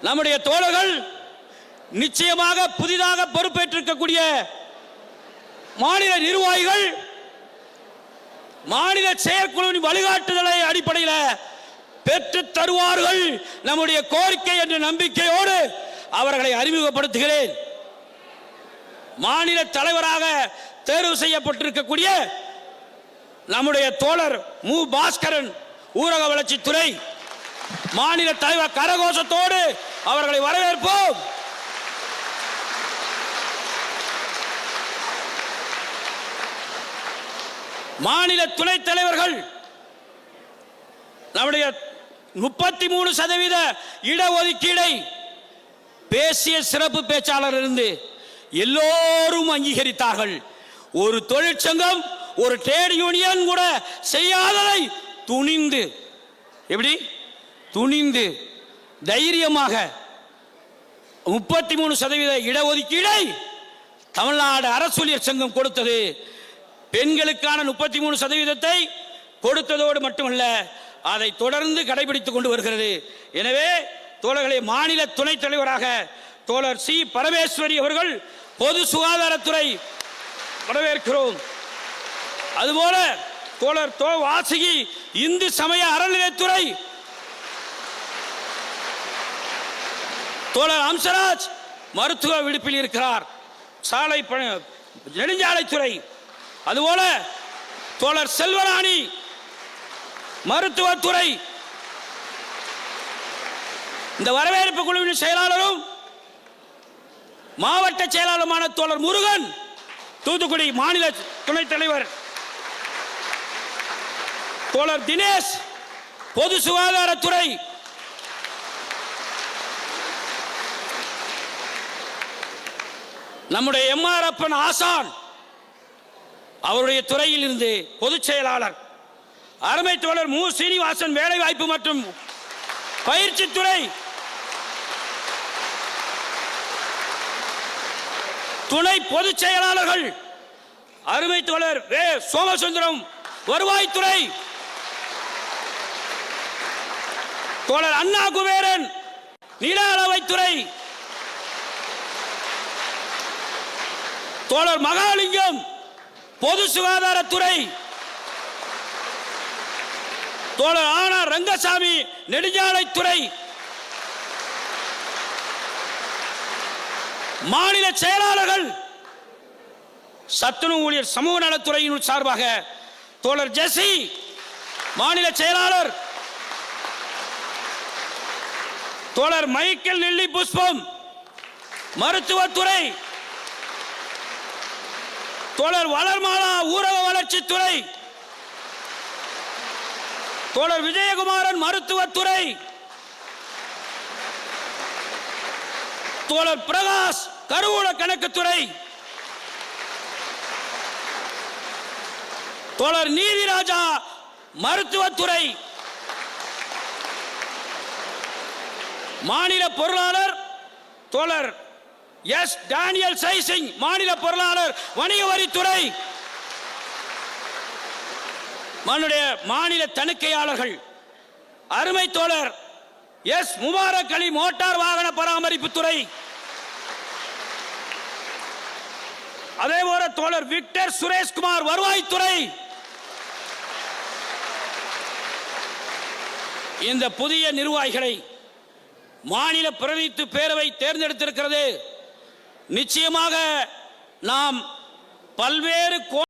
நம்முடைய தோழர்கள் நிச்சயமாக புதிதாக பொறுப்பேற்றிருக்கக்கூடிய மாநில நிர்வாகிகள் மாநில செயற்குழுவின் வழிகாட்டுதலை அடிப்படையில் பெற்று தருவார்கள் நம்முடைய கோரிக்கை என்ற நம்பிக்கையோடு அவர்களை அறிமுகப்படுத்துகிறேன். மாநில தலைவராக தேர்வு செய்யப்பட்டிருக்கக்கூடிய நம்முடைய தோழர் மு. பாஸ்கரன் ஊரக வளர்ச்சித்துறை மாநில தலைவர் கரகோஷத்தோடு அவர்களை வரவேற்போம். மாநில துணைத் தலைவர்கள் நம்முடைய முப்பத்தி மூணு சதவீத இடஒதுக்கீடை பேசிய சிறப்பு பேச்சாளர் இருந்து எல்லோரும் அங்கீகரித்தார்கள். ஒரு தொழிற்சங்கம் ஒரு ட்ரேட் யூனியன் கூட செய்யாததை துணிந்து. எப்படி? துணிந்து தைரியமாக முப்பத்தி மூணு சதவீத இடஒதுக்கீடை தமிழ்நாடு அரசூழியர் சங்கம் கொடுத்தது. பெண்களுக்கான முப்பத்தி மூணு சதவீதத்தை கொடுத்ததோடு மட்டுமல்ல அதை தொடர்ந்து கடைபிடித்துக் கொண்டு வருகிறது. எனவே தோழர்களை மாநில துணைத் தலைவராக தோழர் சி. பரமேஸ்வரி அவர்கள் பொது சுகாதாரத்துறை வரவேற்கிறோம். அதுபோல தோழர் தோ. வாசகி இந்து சமய அறநிலையத்துறை தோழர் அம்சராஜ் மருத்துவ விடுப்பில் இருக்கிறார். சாலை நெடுஞ்சாலைத்துறை. அதுபோல தோழர் செல்வராணி மருத்துவத்துறை. இந்த வரவேற்பு குழுவின் செயலாளரும் மாவட்ட செயலாளருமான தோழர் முருகன் தூத்துக்குடி மாநில துணைத் தலைவர். தோழர் தினேஷ் பொது சுகாதாரத்துறை நம்முடைய எம்ஆர் அப்பன் ஆசான் அவருடைய துறையில் இருந்து பொதுச் செயலாளர் அருமை தோழர் மு. சீனிவாசன் வேலைவாய்ப்பு மற்றும் பயிற்சித்துறை துணை பொதுச் செயலாளர்கள் அருமை தோழர் வே. சோமசுந்தரம் வருவாய்த்துறை தோழர் அண்ணா குபேரன் நில தோழர் மகாலிங்கம் பொது சுகாதாரத்துறை. தோழர் ஆனா ரங்கசாமி நெடுஞ்சாலைத்துறை. மாநில செயலாளர்கள் சத்துணவு ஊழியர் சமூக நலத்துறையின் சார்பாக தோழர் ஜெசி மாநில செயலாளர் தோழர் மைக்கேல் நெல்லி புஷ்பம் மருத்துவத்துறை தோழர் வளர்மாலா ஊரக வளர்ச்சித்துறை தோழர் விஜயகுமாரன் மருத்துவத்துறை தோழர் பிரகாஷ் கருவூல கணக்குத்துறை தோழர் நீதிராஜா மருத்துவத்துறை மாநில பொருளாளர் தோழர் எஸ் டேனியல் சைசிங் மாநில பொருளாளர் வணிக வரித்துறை மனுடைய மாநில தணிக்கையாளர்கள் அருமை தோழர் எஸ் முபாரக் அலி மோட்டார் வாகன பராமரிப்பு துறை. அதே போல தோழர் விக்டர் சுரேஷ்குமார் வருவாய்த்துறை. இந்த புதிய நிர்வாகிகளை மாநில பிரதித்து பேரவை தேர்ந்தெடுத்திருக்கிறது. நிச்சயமாக நாம் பல்வேறு